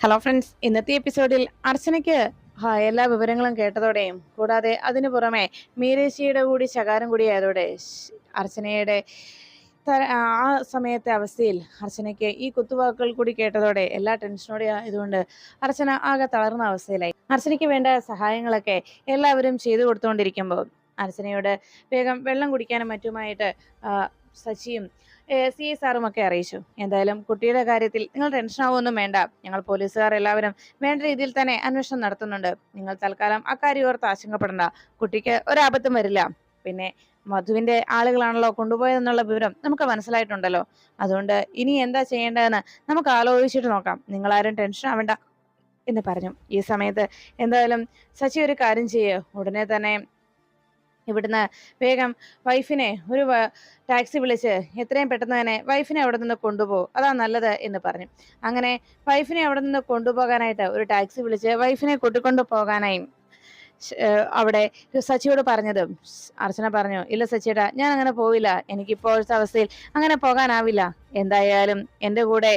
Hello friends ഇന്നത്തെ എപ്പിസോഡിൽ അർച്ചനയ്ക്ക് എല്ലാ വിവരങ്ങളും കേട്ടതോടെയും കൂടാതെ അതിനു പുറമെ മീരേശിയുടെ കൂടി ശകാരം കൂടിയായതോടെ അർച്ചനയുടെ ആ സമയത്തെ അവസ്ഥയിൽ അർച്ചനയ്ക്ക് ഈ കുത്തുവാക്കുകൾ കൂടി കേട്ടതോടെ എല്ലാ ടെൻഷനോടെ ആയതുകൊണ്ട് അർച്ചന ആകെ തളർന്ന അവസ്ഥയിലായി. അർച്ചനയ്ക്ക് വേണ്ട സഹായങ്ങളൊക്കെ എല്ലാവരും ചെയ്തു കൊടുത്തുകൊണ്ടിരിക്കുമ്പോൾ അർച്ചനയോട് വേഗം വെള്ളം കുടിക്കാനും മറ്റുമായിട്ട് സച്ചിയും സി ഐ സാറുമൊക്കെ അറിയിച്ചു. എന്തായാലും കുട്ടിയുടെ കാര്യത്തിൽ നിങ്ങൾ ടെൻഷനാവൊന്നും വേണ്ട. ഞങ്ങൾ പോലീസുകാർ എല്ലാവരും വേണ്ട രീതിയിൽ തന്നെ അന്വേഷണം നടത്തുന്നുണ്ട്. നിങ്ങൾ തൽക്കാലം അക്കാര്യം ഓർത്ത് ആശങ്കപ്പെടേണ്ട. കുട്ടിക്ക് ഒരാപത്തും വരില്ല. പിന്നെ മധുവിന്റെ ആളുകളാണല്ലോ കൊണ്ടുപോയതെന്നുള്ള വിവരം നമുക്ക് മനസ്സിലായിട്ടുണ്ടല്ലോ. അതുകൊണ്ട് ഇനി എന്താ ചെയ്യേണ്ടതെന്ന് നമുക്ക് ആലോചിച്ചിട്ട് നോക്കാം. നിങ്ങൾ ആരും ടെൻഷൻ ആവേണ്ട എന്ന് പറഞ്ഞു. ഈ സമയത്ത് എന്തായാലും സച്ചി ഒരു കാര്യം ചെയ്യുക ഉടനെ തന്നെ ഇവിടുന്ന് വേഗം വൈഫിനെ ഒരു ടാക്സി വിളിച്ച് എത്രയും പെട്ടെന്ന് തന്നെ വൈഫിനെ അവിടെ നിന്ന് കൊണ്ടുപോകും. അതാ നല്ലത് എന്ന് പറഞ്ഞു. അങ്ങനെ വൈഫിനെ അവിടെ നിന്ന് കൊണ്ടുപോകാനായിട്ട് ഒരു ടാക്സി വിളിച്ച് വൈഫിനെ കൂട്ടിക്കൊണ്ടു പോകാനായി. അവിടെ സച്ചിയോട് പറഞ്ഞതും അർച്ചന പറഞ്ഞു ഇല്ല സച്ചിയേട്ടാ ഞാൻ അങ്ങനെ പോവില്ല. എനിക്ക് ഇപ്പോഴത്തെ അവസ്ഥയിൽ അങ്ങനെ പോകാനാവില്ല. എന്തായാലും എന്റെ കൂടെ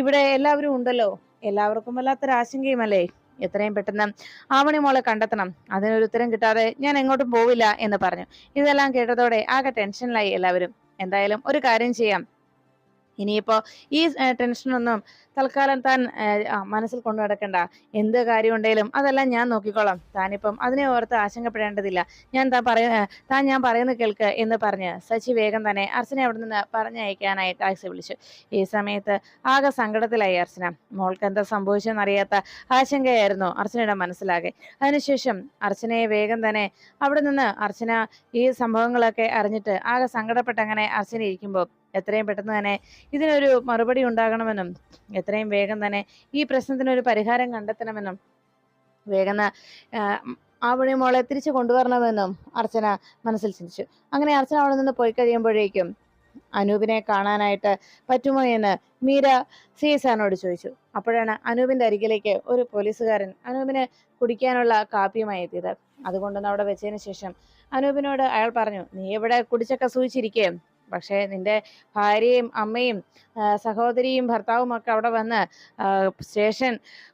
ഇവിടെ എല്ലാവരും ഉണ്ടല്ലോ. എല്ലാവർക്കും വല്ലാത്തൊരു ആശങ്കയുമല്ലേ എത്രയും പെട്ടെന്ന് ആവണി മോളെ കണ്ടെത്തണം. അതിനൊരു ഉത്തരം കിട്ടാതെ ഞാൻ എങ്ങോട്ടും പോവില്ല എന്ന് പറഞ്ഞു. ഇതെല്ലാം കേട്ടതോടെ ആകെ ടെൻഷനിലായി എല്ലാവരും. എന്തായാലും ഒരു കാര്യം ചെയ്യാം. ഇനിയിപ്പോ ഈ ടെൻഷനൊന്നും തൽക്കാലം താൻ മനസ്സിൽ കൊണ്ടു നടക്കണ്ട. എന്ത് കാര്യം ഉണ്ടെങ്കിലും അതെല്ലാം ഞാൻ നോക്കിക്കോളാം. താനിപ്പം അതിനെ ഓർത്ത് ആശങ്കപ്പെടേണ്ടതില്ല. ഞാൻ താൻ പറയ താൻ ഞാൻ പറയുന്നത് കേൾക്ക് എന്ന് പറഞ്ഞ് സച്ചി വേഗം തന്നെ അർച്ചനെ അവിടെ നിന്ന് പറഞ്ഞയക്കാനായി ടാക്സി വിളിച്ചു. ഈ സമയത്ത് ആകെ സങ്കടത്തിലായി അർച്ചന. മോൾക്ക് എന്താ സംഭവിച്ചെന്നറിയാത്ത ആശങ്കയായിരുന്നു അർച്ചനയുടെ മനസ്സിലാകെ. അതിനുശേഷം അർച്ചനയെ വേഗം തന്നെ അവിടെ നിന്ന് അർച്ചന ഈ സംഭവങ്ങളൊക്കെ അറിഞ്ഞിട്ട് ആകെ സങ്കടപ്പെട്ടങ്ങനെ അർച്ചന ഇരിക്കുമ്പോൾ എത്രയും പെട്ടെന്ന് തന്നെ ഇതിനൊരു മറുപടി ഉണ്ടാകണമെന്നും എത്രയും വേഗം തന്നെ ഈ പ്രശ്നത്തിനൊരു പരിഹാരം കണ്ടെത്തണമെന്നും വേഗം ആവണി മോളെ തിരിച്ചു കൊണ്ടുവരണമെന്നും അർച്ചന മനസ്സിൽ ചിന്തിച്ചു. അങ്ങനെ അർച്ചന അവിടെ നിന്ന് പോയി കഴിയുമ്പോഴേക്കും അനൂപിനെ കാണാനായിട്ട് പറ്റുമോ എന്ന് മീര സി സാറിനോട് ചോദിച്ചു. അപ്പോഴാണ് അനൂപിന്റെ അരികിലേക്ക് ഒരു പോലീസുകാരൻ അനൂപിന് കുടിക്കാനുള്ള കാപ്പിയുമായി എത്തിയത്. അതുകൊണ്ടൊന്ന് അവിടെ വെച്ചതിന് ശേഷം അനൂപിനോട് അയാൾ പറഞ്ഞു നീ ഇവിടെ കുടിച്ചൊക്കെ സൂചിച്ചിരിക്കേ പക്ഷേ നിന്റെ ഭാര്യയും അമ്മയും സഹോദരിയും ഭർത്താവും ഒക്കെ അവിടെ വന്ന് സ്റ്റേഷൻ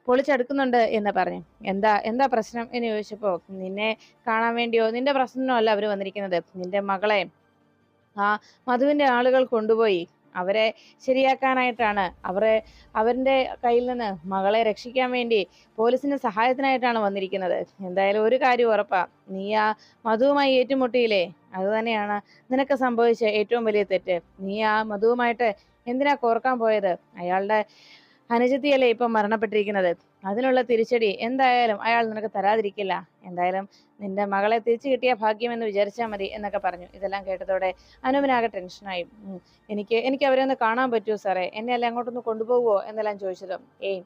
പൊളിച്ചെടുക്കുന്നുണ്ട് എന്ന് പറഞ്ഞു. എന്താ എന്താ പ്രശ്നം എന്ന് ചോദിച്ചപ്പോൾ നിന്നെ കാണാൻ വേണ്ടിയോ? നിന്റെ പ്രശ്നമല്ല അവർ വന്നിരിക്കുന്നത്. നിന്റെ മകളെ ആ മധുവിന്റെ ആളുകൾ കൊണ്ടുപോയി. അവരെ ശരിയാക്കാനായിട്ടാണ്. അവരെ അവരുടെ കയ്യിൽ നിന്ന് മകളെ രക്ഷിക്കാൻ വേണ്ടി പോലീസിന്റെ സഹായത്തിനായിട്ടാണ് വന്നിരിക്കുന്നത്. എന്തായാലും ഒരു കാര്യം ഉറപ്പാ. നീ ആ മധുവുമായി ഏറ്റുമുട്ടിയില്ലേ? അത് തന്നെയാണ് നിനക്ക് സംഭവിച്ച ഏറ്റവും വലിയ തെറ്റ്. നീ ആ മധുവുമായിട്ട് എന്തിനാ കോർക്കാൻ പോയത്? അയാളുടെ അനുജത്തിയല്ലേ ഇപ്പം മരണപ്പെട്ടിരിക്കുന്നത്? അതിനുള്ള തിരിച്ചടി. എന്തായാലും അയാൾ നിനക്ക് തരാതിരിക്കില്ല. എന്തായാലും നിന്റെ മകളെ തിരിച്ചു കിട്ടിയ ഭാഗ്യമെന്ന് വിചാരിച്ചാൽ മതി എന്നൊക്കെ പറഞ്ഞു. ഇതെല്ലാം കേട്ടതോടെ അനുവിനാകെ ടെൻഷനായി. എനിക്ക് എനിക്ക് അവരെ ഒന്ന് കാണാൻ പറ്റുമോ സാറേ. എന്നെ അല്ല അങ്ങോട്ടൊന്ന് കൊണ്ടുപോകുമോ എന്നെല്ലാം ചോദിച്ചതും. ഏയ്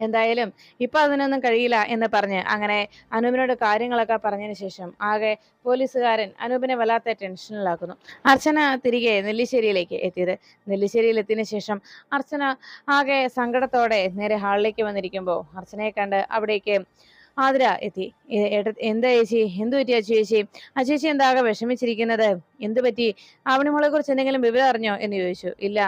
എന്തായാലും ഇപ്പൊ അതിനൊന്നും കഴിയില്ല എന്ന് പറഞ്ഞ് അങ്ങനെ അനൂപിനോട് കാര്യങ്ങളൊക്കെ പറഞ്ഞതിന് ശേഷം ആകെ പോലീസുകാരൻ അനൂപിനെ വല്ലാത്ത ടെൻഷനിലാക്കുന്നു അർച്ചന തിരികെ നെല്ലിശ്ശേരിയിലേക്ക് എത്തിയത്. നെല്ലിശ്ശേരിയിൽ എത്തിയതിനു ശേഷം അർച്ചന ആകെ സങ്കടത്തോടെ നേരെ ഹാളിലേക്ക് വന്നിരിക്കുമ്പോൾ അർച്ചനയെ കണ്ട് അവിടേക്ക് ആതിര എത്തി. എന്താ ചേച്ചി? എന്ത് പറ്റി അച്ചു ചേച്ചി? ആ ചേച്ചി എന്താകെ വിഷമിച്ചിരിക്കുന്നത്? എന്ത് പറ്റി? അവണിമോളെ കുറിച്ച് എന്തെങ്കിലും വിവരം അറിഞ്ഞോ എന്ന് ചോദിച്ചു. ഇല്ല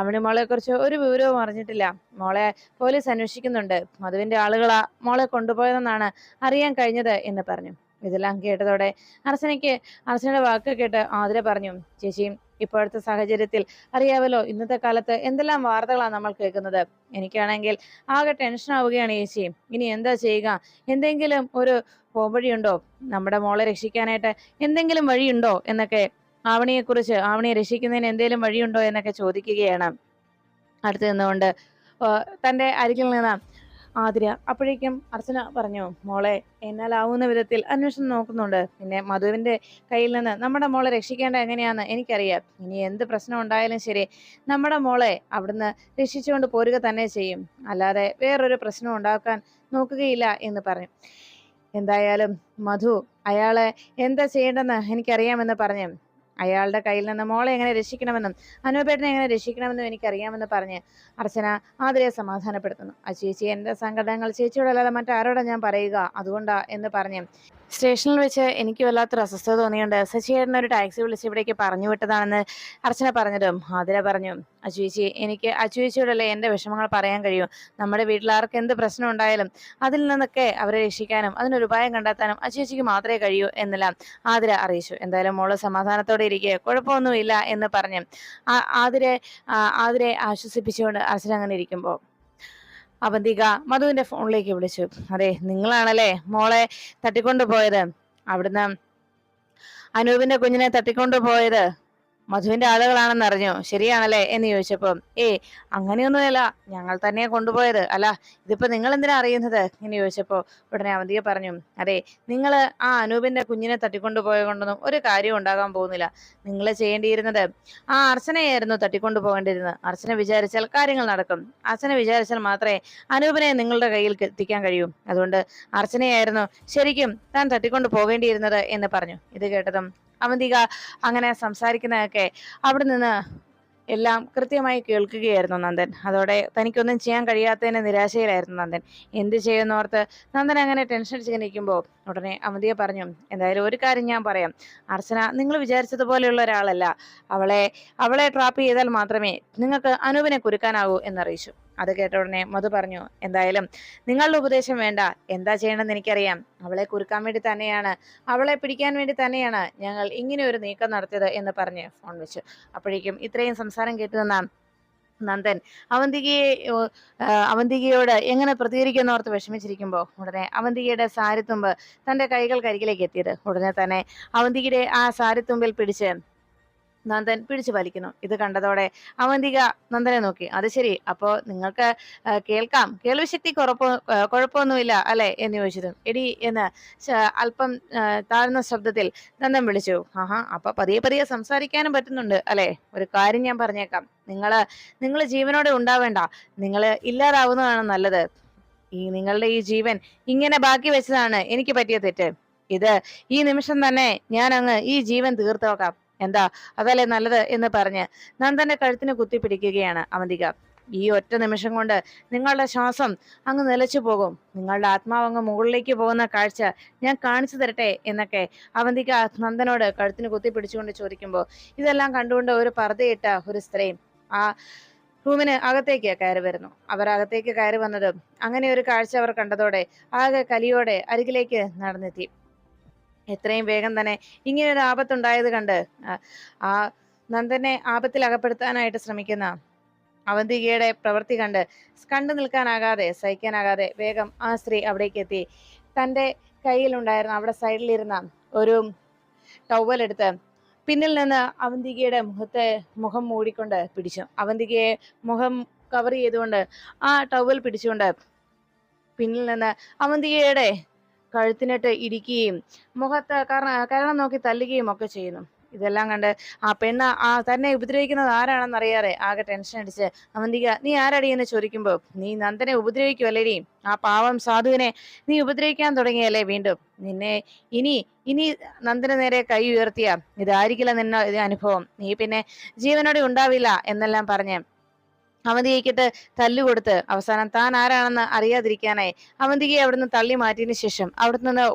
അവണിമോളെ കുറിച്ച് ഒരു വിവരവും അറിഞ്ഞിട്ടില്ല. മോളെ പോലീസ് അന്വേഷിക്കുന്നുണ്ട്. മധുവിന്റെ ആളുകളാ മോളെ കൊണ്ടുപോയതെന്നാണ് അറിയാൻ കഴിഞ്ഞത് എന്ന് പറഞ്ഞു. ഇതെല്ലാം കേട്ടതോടെ അർച്ചനയ്ക്ക് അർച്ചനയുടെ വാക്ക് കേട്ട് ആതിര പറഞ്ഞു ചേച്ചി ഇപ്പോഴത്തെ സാഹചര്യത്തിൽ അറിയാമല്ലോ ഇന്നത്തെ കാലത്ത് എന്തെല്ലാം വാർത്തകളാണ് നമ്മൾ കേൾക്കുന്നത്. എനിക്കാണെങ്കിൽ ആകെ ടെൻഷൻ ആവുകയാണ് ചേച്ചി ഇനി എന്താ ചെയ്യുക? എന്തെങ്കിലും ഒരു പോംവഴിയുണ്ടോ? നമ്മുടെ മോളെ രക്ഷിക്കാനായിട്ട് എന്തെങ്കിലും വഴിയുണ്ടോ? എന്നൊക്കെ ആവണിയെക്കുറിച്ച് ആവണിയെ രക്ഷിക്കുന്നതിന് എന്തെങ്കിലും വഴിയുണ്ടോ എന്നൊക്കെ ചോദിക്കുകയാണ്. അടുത്ത് നിന്നുകൊണ്ട് തന്റെ അരികിൽ നിന്ന് ആതിര. അപ്പോഴേക്കും അർച്ചന പറഞ്ഞു മോളെ എന്നാലാവുന്ന വിധത്തിൽ അന്വേഷണം നോക്കുന്നുണ്ട്. പിന്നെ മധുവിന്റെ കയ്യിൽ നിന്ന് നമ്മുടെ മോളെ രക്ഷിക്കേണ്ട എങ്ങനെയാന്ന് എനിക്കറിയാം. ഇനി എന്ത് പ്രശ്നം ഉണ്ടായാലും ശരി നമ്മുടെ മോളെ അവിടുന്ന് രക്ഷിച്ചുകൊണ്ട് പോരുക തന്നെ ചെയ്യും. അല്ലാതെ വേറൊരു പ്രശ്നം ഉണ്ടാക്കാൻ നോക്കുകയില്ല എന്ന് പറഞ്ഞു. എന്തായാലും മധു അയാളെ എന്താ ചെയ്യേണ്ടെന്ന് എനിക്കറിയാമെന്ന് പറഞ്ഞു. അയാളുടെ കയ്യിൽ നിന്ന് മോളെ എങ്ങനെ രക്ഷിക്കണമെന്നും അനുപേട്ടനെ എങ്ങനെ രക്ഷിക്കണമെന്നും എനിക്കറിയാമെന്ന് പറഞ്ഞ് അർച്ചന ആതിരയെ സമാധാനപ്പെടുത്തുന്നു. ആ ചേച്ചി എന്റെ സങ്കടങ്ങൾ ചേച്ചിയോടല്ലാതെ മറ്റാരോടാ ഞാൻ പറയുക? അതുകൊണ്ടാ? എന്ന് പറഞ്ഞ് സ്റ്റേഷനിൽ വെച്ച് എനിക്ക് വല്ലാത്തൊരു അസ്വസ്ഥത തോന്നിയുണ്ട് ശശിയേട്ടൻ ഒരു ടാക്സി വിളിച്ച് ഇവിടേക്ക് പറഞ്ഞു വിട്ടതാണെന്ന് അർച്ചന പറഞ്ഞതും ആതിര പറഞ്ഞു അച്ചുവേച്ചി എനിക്ക് അച്ചുവേച്ചിയോടല്ലേ എന്റെ വിഷമങ്ങൾ പറയാൻ കഴിയും? നമ്മുടെ വീട്ടിലാർക്ക് എന്ത് പ്രശ്നം ഉണ്ടായാലും അതിൽ നിന്നൊക്കെ അവരെ രക്ഷിക്കാനും അതിനൊരു ഉപായം കണ്ടെത്താനും അച്ചുവേച്ചിക്ക് മാത്രമേ കഴിയൂ എന്നെല്ലാം. ആതിര അറിയിച്ചു എന്തായാലും മോൾ സമാധാനത്തോടെ ഇരിക്കുക കുഴപ്പമൊന്നുമില്ല എന്ന് പറഞ്ഞ് ആതിരെ ആതിരെ ആശ്വസിപ്പിച്ചുകൊണ്ട് അർച്ചന അങ്ങനെ ഇരിക്കുമ്പോൾ അവന്തിക മധുവിന്റെ ഫോണിലേക്ക് വിളിച്ചു. അതെ നിങ്ങളാണല്ലേ മോളെ തട്ടിക്കൊണ്ടു പോയത് അവിടുന്ന് അനൂപിന്റെ കുഞ്ഞിനെ തട്ടിക്കൊണ്ടു പോയത് മധുവിന്റെ ആളുകളാണെന്ന് അറിഞ്ഞോ? ശരിയാണല്ലേ? എന്ന് ചോദിച്ചപ്പോ ഏ അങ്ങനെയൊന്നുമല്ല. ഞങ്ങൾ തന്നെയാ കൊണ്ടുപോയത്. അല്ല ഇതിപ്പോ നിങ്ങൾ എന്തിനാ അറിയുന്നത്? എന്ന് ചോദിച്ചപ്പോ ഉടനെ അവന്തിക പറഞ്ഞു അതെ നിങ്ങൾ ആ അനൂപിന്റെ കുഞ്ഞിനെ തട്ടിക്കൊണ്ടുപോയ കൊണ്ടൊന്നും ഒരു കാര്യം ഉണ്ടാകാൻ പോകുന്നില്ല. നിങ്ങൾ ചെയ്യേണ്ടിയിരുന്നത് ആ അർച്ചനയായിരുന്നു തട്ടിക്കൊണ്ടു പോകേണ്ടിയിരുന്നത് അർച്ചന വിചാരിച്ചാൽ കാര്യങ്ങൾ നടക്കും. അർച്ചന വിചാരിച്ചാൽ മാത്രമേ അനൂപിനെ നിങ്ങളുടെ കയ്യിൽ എത്തിക്കാൻ കഴിയൂ. അതുകൊണ്ട് അർച്ചനയായിരുന്നു ശരിക്കും താൻ തട്ടിക്കൊണ്ടു പോകേണ്ടിയിരുന്നത് എന്ന് പറഞ്ഞു. ഇത് കേട്ടതും അവന്തിക അങ്ങനെ സംസാരിക്കുന്നതൊക്കെ അവിടെ നിന്ന് എല്ലാം കൃത്യമായി കേൾക്കുകയായിരുന്നു നന്ദൻ. അതോടെ തനിക്കൊന്നും ചെയ്യാൻ കഴിയാത്തതിന് നിരാശയിലായിരുന്നു നന്ദൻ. എന്ത് ചെയ്യുന്നോർത്ത് നന്ദൻ അങ്ങനെ ടെൻഷൻ അടിച്ച് നിൽക്കുമ്പോൾ ഉടനെ അമിതിയെ പറഞ്ഞു എന്തായാലും ഒരു കാര്യം ഞാൻ പറയാം. അർച്ചന നിങ്ങൾ വിചാരിച്ചതുപോലെയുള്ള ഒരാളല്ല. അവളെ അവളെ ട്രാപ്പ് ചെയ്താൽ മാത്രമേ നിങ്ങൾക്ക് അനൂപിനെ കുരുക്കാനാകൂ എന്നറിയിച്ചു. അത് കേട്ട ഉടനെ മധു പറഞ്ഞു എന്തായാലും നിങ്ങളുടെ ഉപദേശം വേണ്ട. എന്താ ചെയ്യണമെന്ന് എനിക്കറിയാം. അവളെ കുറുക്കാൻ വേണ്ടി തന്നെയാണ്. അവളെ പിടിക്കാൻ വേണ്ടി തന്നെയാണ് ഞങ്ങൾ ഇങ്ങനെ ഒരു നീക്കം നടത്തിയത് എന്ന് പറഞ്ഞ് ഫോൺ വെച്ചു. അപ്പോഴേക്കും ഇത്രയും സംസാരം കേട്ടു നന്ദൻ അവന്തികയെ അവന്തികയോട് എങ്ങനെ പ്രതികരിക്കുന്നോർത്ത് വിഷമിച്ചിരിക്കുമ്പോൾ ഉടനെ അവന്തികയുടെ സാരിത്തുമ്പ് തന്റെ കൈകൾ കരികിലേക്ക് എത്തിയത്. ഉടനെ തന്നെ അവന്തികയുടെ ആ സാരിത്തുമ്പിൽ പിടിച്ച് നന്ദൻ പിടിച്ചു വലിക്കുന്നു. ഇത് കണ്ടതോടെ അവന്തിക നന്ദനെ നോക്കി. അത് ശരി. അപ്പോ നിങ്ങൾക്ക് കേൾക്കാം. കേൾവിശക്തി കുറപ്പോ കുഴപ്പമൊന്നുമില്ല അല്ലെ? എന്ന് ചോദിച്ചതും എടി എന്ന് അല്പം താഴ്ന്ന ശബ്ദത്തിൽ നന്ദൻ വിളിച്ചു. ആഹാ അപ്പൊ പതിയെ പതിയെ സംസാരിക്കാനും പറ്റുന്നുണ്ട് അല്ലെ? ഒരു കാര്യം ഞാൻ പറഞ്ഞേക്കാം. നിങ്ങൾ നിങ്ങൾ ജീവനോടെ ഉണ്ടാവേണ്ട. നിങ്ങൾ ഇല്ലാതാവുന്നതാണ് നല്ലത്. ഈ നിങ്ങളുടെ ഈ ജീവൻ ഇങ്ങനെ ബാക്കി വെച്ചതാണ് എനിക്ക് പറ്റിയ തെറ്റ്. ഇത് ഈ നിമിഷം തന്നെ ഞാൻ അങ്ങ് ഈ ജീവൻ തീർത്തു നോക്കാം. എന്താ അതല്ലേ നല്ലത് എന്ന് പറഞ്ഞ് നന്ദന്റെ കഴുത്തിന് കുത്തിപ്പിടിക്കുകയാണ് അവന്തിക. ഈ ഒറ്റ നിമിഷം കൊണ്ട് നിങ്ങളുടെ ശ്വാസം അങ്ങ് നിലച്ചു പോകും. നിങ്ങളുടെ ആത്മാവ് അങ്ങ് മുകളിലേക്ക് പോകുന്ന കാഴ്ച ഞാൻ കാണിച്ചു തരട്ടെ എന്നൊക്കെ അവന്തിക നന്ദനോട് കഴുത്തിന് കുത്തിപ്പിടിച്ചുകൊണ്ട് ചോദിക്കുമ്പോൾ ഇതെല്ലാം കണ്ടുകൊണ്ട് ഒരു പർദ്ധയിട്ട ഒരു സ്ത്രീ ആ റൂമിന് അകത്തേക്ക് കയറി വരുന്നു. അവർ അകത്തേക്ക് കയറി വന്നത് അങ്ങനെ ഒരു കാഴ്ച അവർ കണ്ടതോടെ ആകെ കലിയോടെ അരികിലേക്ക് നടന്നെത്തി. എത്രയും വേഗം തന്നെ ഇങ്ങനെ ഒരു ആപത്തുണ്ടായത് കണ്ട് ആ നന്ദനെ ആപത്തിൽ അകപ്പെടുത്താനായിട്ട് ശ്രമിക്കുന്ന അവന്തികയുടെ പ്രവൃത്തി കണ്ട് കണ്ടു നിൽക്കാനാകാതെ സഹിക്കാനാകാതെ വേഗം ആ സ്ത്രീ അവിടേക്ക് എത്തി തന്റെ കയ്യിലുണ്ടായിരുന്ന അവിടെ സൈഡിലിരുന്ന ഒരു ടവൽ എടുത്ത് പിന്നിൽ നിന്ന് അവന്തികയുടെ മുഖത്തെ മുഖം മൂടിക്കൊണ്ട് പിടിച്ചു. അവന്തികയെ മുഖം കവർ ചെയ്തുകൊണ്ട് ആ ടവൽ പിടിച്ചുകൊണ്ട് പിന്നിൽ നിന്ന് അവന്തികയുടെ കഴുത്തിനിട്ട് ഇരിക്കുകയും മുഖത്ത് കാരണം നോക്കി തല്ലുകയും ഒക്കെ ചെയ്യുന്നു. ഇതെല്ലാം കണ്ട് ആ പെണ്ണ് ആ തന്നെ ഉപദ്രവിക്കുന്നത് ആരാണെന്ന് അറിയാറേ ആകെ ടെൻഷൻ അടിച്ച് അവന്തിക നീ ആരടി? എന്ന് ചോദിക്കുമ്പോൾ നീ നന്ദനെ ഉപദ്രവിക്കുമല്ലേടി ആ പാവം സാധുവിനെ നീ ഉപദ്രവിക്കാൻ തുടങ്ങിയല്ലേ വീണ്ടും? നിന്നെ ഇനി ഇനി നന്ദന നേരെ കൈ ഉയർത്തിയ. ഇതായിരിക്കില്ല നിന്ന അനുഭവം. നീ പിന്നെ ജീവനോടെ ഉണ്ടാവില്ല എന്നെല്ലാം പറഞ്ഞ് അവന്തികയ്ക്കിട്ട് തല്ലുകൊടുത്ത് അവസാനം താൻ ആരാണെന്ന് അറിയാതിരിക്കാനായി അവന്തികയെ അവിടുന്ന് തള്ളി മാറ്റിയതിനു ശേഷം അവിടുന്ന് നിന്ന്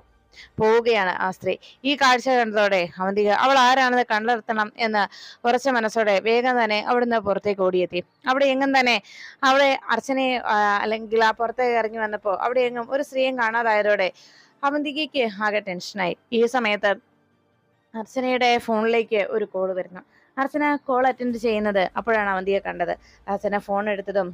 പോവുകയാണ് ആ സ്ത്രീ. ഈ കാഴ്ച കണ്ടതോടെ അവന്തിക അവൾ ആരാണെന്ന് കണ്ടെത്തണം എന്ന് ഉറച്ച മനസ്സോടെ വേഗം തന്നെ അവിടുന്ന് പുറത്തേക്ക് ഓടിയെത്തി. അവിടെ എങ്ങും തന്നെ അവിടെ അർച്ചനയെ അല്ലെങ്കിൽ ആ പുറത്തേക്ക് ഇറങ്ങി വന്നപ്പോൾ അവിടെ എങ്ങും ഒരു സ്ത്രീയും കാണാതായതോടെ അവന്തികയ്ക്ക് ആകെ ടെൻഷനായി ഈ സമയത്ത് അർച്ചനയുടെ ഫോണിലേക്ക് ഒരു കോൾ വരുന്നു. അർച്ചന കോൾ അറ്റൻഡ് ചെയ്യുന്നത് അപ്പോഴാണ് അവന്തിയെ കണ്ടത്. അർച്ചന ഫോൺ എടുത്തതും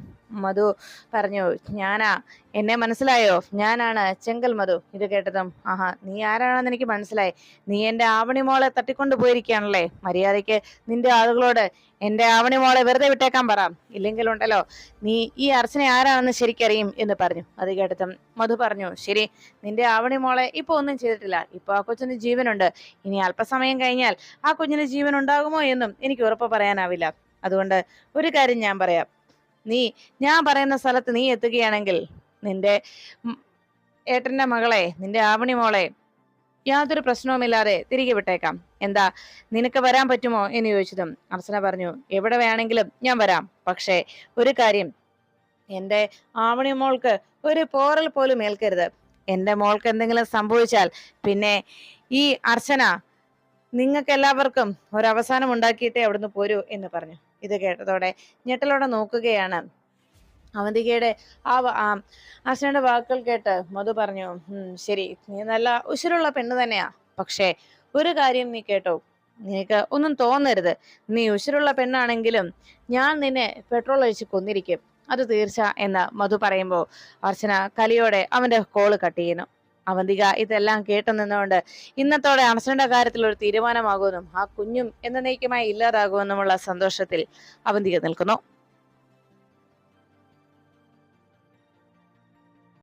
മധു പറഞ്ഞു ഞാനാ എന്നെ മനസ്സിലായോ? ഞാനാണ് ചെങ്കൽ മധു. ഇത് കേട്ടതും ആഹാ നീ ആരാണെന്ന് എനിക്ക് മനസ്സിലായി. നീ എന്റെ ആവണി മോളെ തട്ടിക്കൊണ്ടു പോയിരിക്കുകയാണല്ലേ മര്യാദയ്ക്ക് നിന്റെ ആളുകളോട് എന്റെ ആവണി മോളെ വെറുതെ വിട്ടേക്കാൻ പറ. ഇല്ലെങ്കിൽ ഉണ്ടല്ലോ നീ ഈ അർച്ചന ആരാണെന്ന് ശരിക്കറിയും എന്ന് പറഞ്ഞു. അത് കേട്ടതും മധു പറഞ്ഞു ശരി നിന്റെ ആവണി മോളെ ഇപ്പൊ ഒന്നും ചെയ്തിട്ടില്ല. ഇപ്പൊ ആ കൊച്ചിന് ജീവനുണ്ട്. ഇനി അല്പസമയം കഴിഞ്ഞാൽ ആ കുഞ്ഞിന് ജീവൻ ഉണ്ടാകുമോ എന്നും എനിക്ക് ഉറപ്പ് പറയാനാവില്ല. അതുകൊണ്ട് ഒരു കാര്യം ഞാൻ പറയാം. നീ ഞാൻ പറയുന്ന സ്ഥലത്ത് നീ എത്തുകയാണെങ്കിൽ നിന്റെ ഏട്ടന്റെ മകളെ നിന്റെ ആവണി മോളെ യാതൊരു പ്രശ്നവുമില്ലാതെ തിരികെ വിട്ടേക്കാം. എന്താ നിനക്ക് വരാൻ പറ്റുമോ? എന്ന് ചോദിച്ചതും അർച്ചന പറഞ്ഞു എവിടെ വേണമെങ്കിലും ഞാൻ വരാം. പക്ഷേ ഒരു കാര്യം. എന്റെ ആവണി മോൾക്ക് ഒരു പോറൽ പോലും ഏൽക്കരുത്. എന്റെ മോൾക്ക് എന്തെങ്കിലും സംഭവിച്ചാൽ പിന്നെ ഈ അർച്ചന നിങ്ങൾക്ക് എല്ലാവർക്കും ഒരവസാനം ഉണ്ടാക്കിയിട്ടേ അവിടുന്ന് പോരൂ എന്ന് പറഞ്ഞു. ഇത് കേട്ടതോടെ ഞെട്ടലോടെ നോക്കുകയാണ് അവന്തികയുടെ ആ അർച്ചനയുടെ വാക്കുകൾ കേട്ട് മധു പറഞ്ഞു "ഉം, ശരി നീ നല്ല ഉശിരുള്ള പെണ്ണ് തന്നെയാ. പക്ഷേ ഒരു കാര്യം നീ കേട്ടോ. നിനക്ക് ഒന്നും തോന്നരുത്. നീ ഉശിരുള്ള പെണ്ണാണെങ്കിലും ഞാൻ നിന്നെ പെട്രോൾ ഒഴിച്ച് കൊന്നിരിക്കും. അത് തീർച്ച എന്ന് മധു പറയുമ്പോൾ അർച്ചന കലിയോടെ അവന്റെ കോൾ കട്ട് ചെയ്യുന്നു. അവന്തിക ഇതെല്ലാം കേട്ടു നിന്നുകൊണ്ട് ഇന്നത്തോടെ അർച്ചനയുടെ കാര്യത്തിൽ ഒരു തീരുമാനമാകുമെന്നും ആ കുഞ്ഞും എന്നേക്കുമായി ഇല്ലാതാകുമെന്നുമുള്ള സന്തോഷത്തിൽ അവന്തിക നിൽക്കുന്നു.